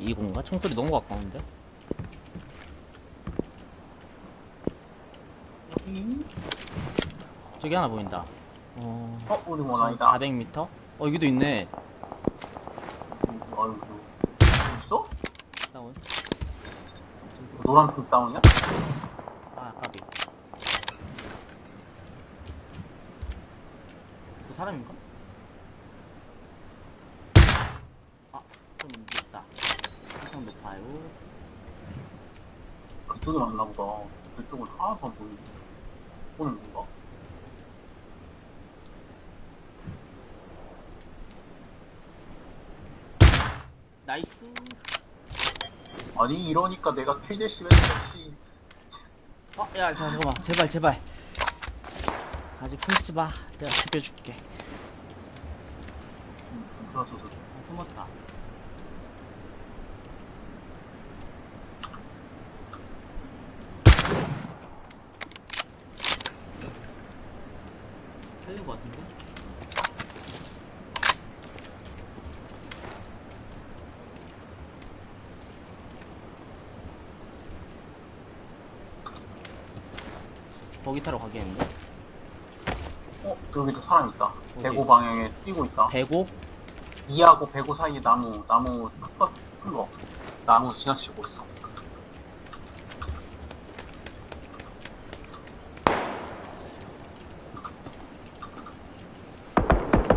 이건가? 총소리 너무 가까운데? 저기 하나 보인다. 어, 어, 우리 원아이다. 400m? 어, 여기도 있네. 어이구. 있어? 다운. 노란 불 다운이야? 아, 까비. 저 사람인가? 아, 좀 늦다. 한참 높아요. 그쪽에 왔나 보다. 그쪽은 하나도 안 보이는데. 오늘 뭔가? 나이스. 아니, 이러니까 내가 킬대시 왼쪽 어, 야, 자, 잠깐만. 제발, 제발. 아직 숨지 마. 내가 죽여줄게. 음, 들어서 아, 숨었다. 살린 것 같은데? 거기 타러 가겠는데? 어, 여기도 사람 있다. 어디? 대고 방향에 뛰고 있다. 배고? 2하고 배고 사이에 나무, 나무 큰, 큰 거. 나무 지나치고 있어.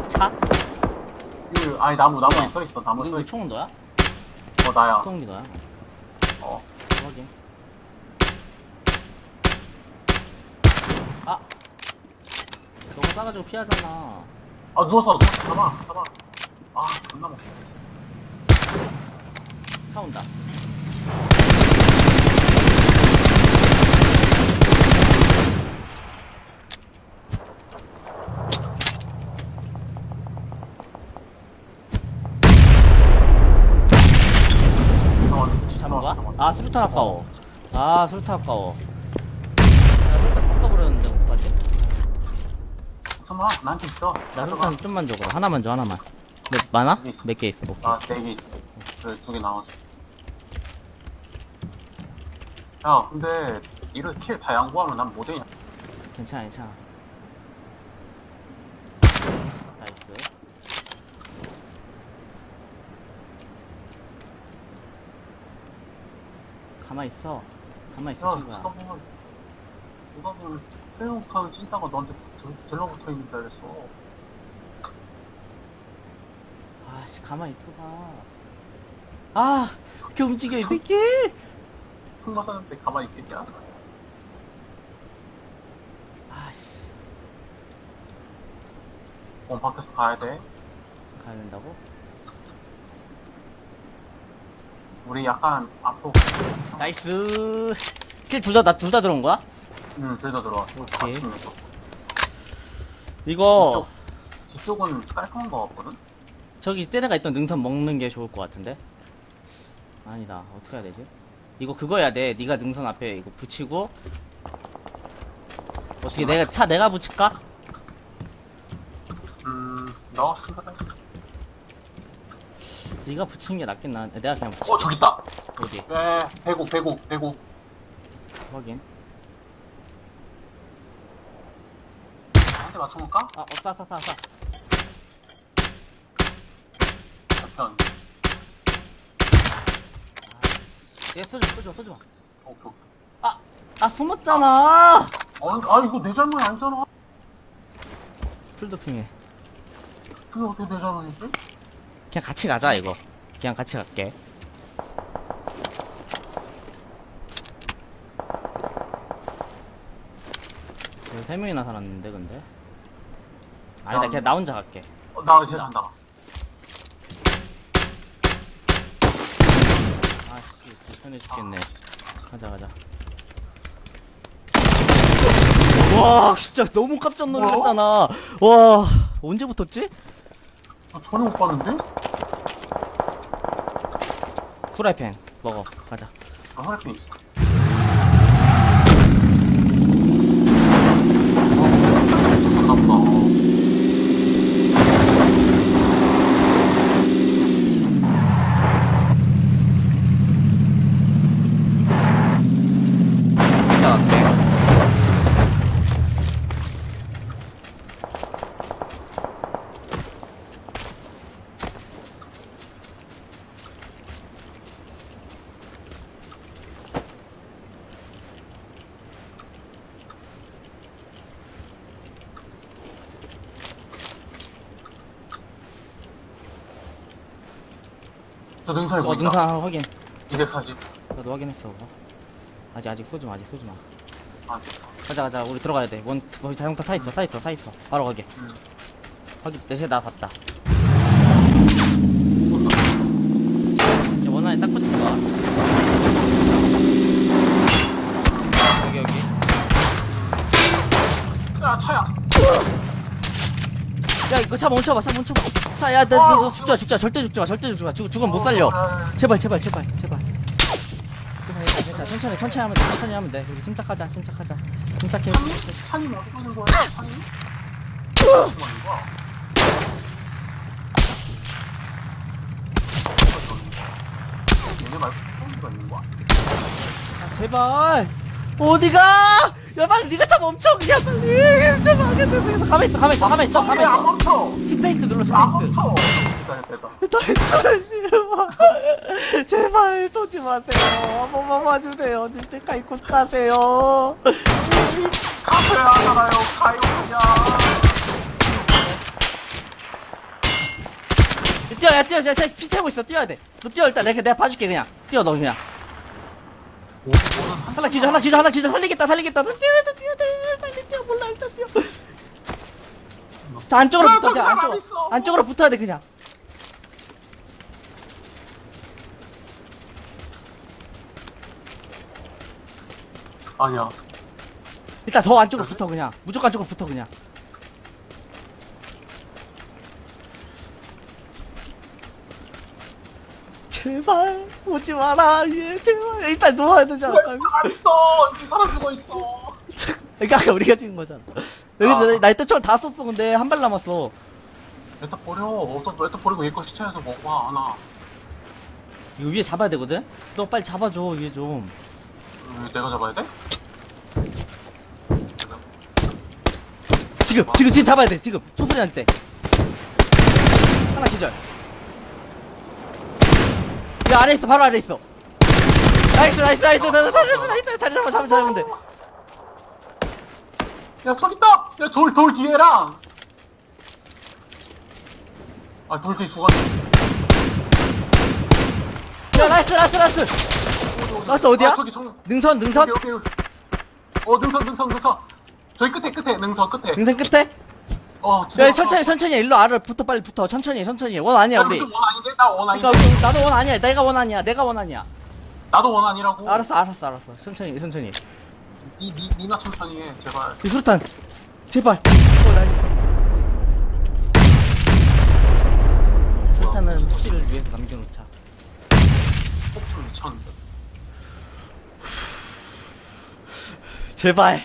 차? 그, 아니, 나무, 나무에 서 있어. 나무 우리 서그 있어. 총은 너야? 어, 나야. 총이 너야? 어. 확인. 너가 싸가지고 피하잖아. 아, 누워서, 누워서 잡아, 잡아. 아, 존나 먹 차 온다. 잡은 거야? 아, 수류탄 아까워. 아, 수류탄 아까워. 야, 수류탄 다 써버렸는데, 어떡하지? 잠깐만, 나한테 있어. 나 수류탄 좀만 줘, 그럼. 하나만 줘, 하나만. 몇, 많아? 여기 있어. 몇개 있어, 오케이. 아, 네개 있어. 그래, 두개 나왔어. 야, 근데, 이런 킬다 양보하면 난 못해. 괜찮아, 괜찮아. 나이스. 가만 있어. 가만 야, 있어, 친구야. 누가 보면, 트레이닝카를 찐다가 너한테 들- 들러붙어 있는 줄 알았어. 아씨, 가만 있어봐. 아, 이렇게 움직여, 이 새끼! 큰 맞았는데 가만히 있겠냐? 아씨, 어, 밖에서 가야 돼. 가야 된다고? 우리 약간 앞으로, 나이스. 킬 둘 다, 나 둘 다 들어온 거야? 응, 둘 다 들어와. 오케이. 거. 이거, 뒤쪽은 깔끔한 거 같거든? 저기 쟤네가 있던 능선 먹는 게 좋을 것 같은데? 아니다. 어떻게 해야 되지? 이거 그거 해야 돼. 네가 능선 앞에 이거 붙이고 어떻게 내가 차 내가 붙일까? 음, 너 생각해. 네가 붙이는 게 낫긴 나. 내가 그냥 붙여. 어, 저기 있다. 어디? 네, 배고, 배고, 배고. 확인. 나한테 맞춰볼까? 아, 어, 싸, 싸, 싸, 싸. 잠깐. 얘 써줘, 써줘, 써줘. 오케이, 오케이. 아, 아 숨었잖아. 아, 아, 이거 내 잘못 아니잖아. 풀도핑해. 그게 어떻게 내 잘못이지? 그냥 같이 가자 이거. 그냥 같이 갈게. 세 명이나 살았는데 근데. 아니다, 그냥 나 혼자 갈게. 어, 나 이제 간다. 아씨 불편해 죽겠네 가자 가자 와 진짜 너무 깜짝 놀랐잖아 와 언제 붙었지? 나 전혀 못 봤는데? 후라이팬 먹어 가자 나 혈액이 있어. 아, 보다. 저 능선에 어 보인다. 능선 확인. 240. 나도 확인했어 아직 아직 쏘지 마 아직 쏘지 마. 아, 가자 가자. 우리 들어가야 돼원 거기 자동차 타 있어 타 있어 타 있어. 바로 가게. 음. 확인. 내세 나 봤다. 야 원안에 딱 붙인 거야. 여기 여기. 야, 차야. 야 이거 차 멈춰봐 차 멈춰봐 차야 너, 너, 너 죽자 죽자 절대 죽지 마 절대 죽지 마. 죽, 죽으면 못 살려. 제발 제발 제발 제발. 괜찮아 괜찮아 괜찮아. 천천히 천천히 하면 돼 천천히 하면 돼. 우리 침착하자 침착하자. 침착해? 찬이 어디 가는 거야? 거야? 아, 제발. 어디가 야 빨리 네가 차 멈춰 그냥 빨리. 제발 하겠는데 가만 있어 가만 있어 가만 있어 가만 안 있어. 멈춰! 스페이스 눌러 안 스페이스. 멈춰! 됐다, 됐다. 제발. 제발 쏘지 마세요. 한 번만 봐주세요. 닌텐카 입고 가세요. 카페 하잖아요, 가요, 그냥. 뛰어 야 뛰어. 야, 피 채고 있어. 뛰어야 돼너 뛰어 일단. 내가 내가 봐줄게 그냥. 뛰어 너 그냥 하나 기절 하나 기절 하나 기절. 살리겠다 살리겠다. 돼 뛰어야 돼 빨리 뛰어 몰라 일단 뛰어. 자 안쪽으로 야, 붙어 가만히 안쪽으로 있어. 안쪽으로 붙어야 돼 그냥. 아니야. 일단 더 안쪽으로 붙어 그냥. 무조건 안쪽으로 붙어 그냥 제발 오지 마라 얘 제발 일단 누워야 되지 않을까 안 있어! 이렇게 사람 죽어 있어! 그러니까 아까 우리가 죽인 거잖아 여기 아. 나 이때 총다 썼어 근데 한 발 남았어 일단 버려. 어떤 일단 버리고 얘거 시체에서 먹어봐, 하나. 이거 위에 잡아야 되거든? 너 빨리 잡아줘 위에 좀 음, 내가 잡아야 돼? 지금 지금 지금 잡아야 돼 지금 총소리 날때 하나 기절 야 아래 있어 바로 아래 있어 나이스 나이스 나이스 나이스 나이스 나이스 자리 잡아 잡아 잡으면 돼 야, 저기 있다! 야, 돌, 돌 뒤에랑! 아, 돌 뒤에 죽었네. 야 나이스 나이스 나이스 나이스 어디야? 아, 저기 정, 능선 능선 여기, 여기. 어, 능선, 능선, 능선. 저기 끝에, 끝에, 능선 끝에. 능선 끝에 어, 야 천천히 천천히. 일로 아래 붙어 빨리 붙어. 천천히 천천히. 원 아니야 야, 우리. 원 아닌데? 나원 아닌데? 그러니까 우리- 나도 원 아니야. 내가 원 아니야. 내가 원 아니야. 나도 원 아니라고. 알았어 알았어 알았어. 천천히 천천히. 니, 니, 니나 천천히 해, 제발. 이 수류탄. 제발. 오 나이스. 수류탄은 혹시를 위해서 남겨놓자. 폭풍 미쳤는데. 제발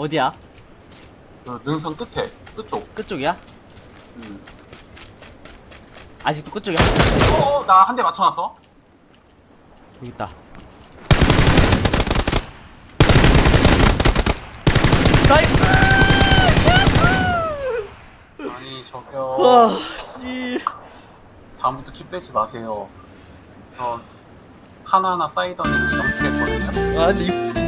어디야? 그 능선 끝에, 끝쪽. 끝쪽이야? 음. 아직도 끝쪽이야? 어, 어, 나 한 대 맞춰놨어. 여기 있다 나이스 아니, 저기요. 와씨 다음부터 키 빼지 마세요. 저 하나하나 쌓이던 이렇게 했거든요. 아니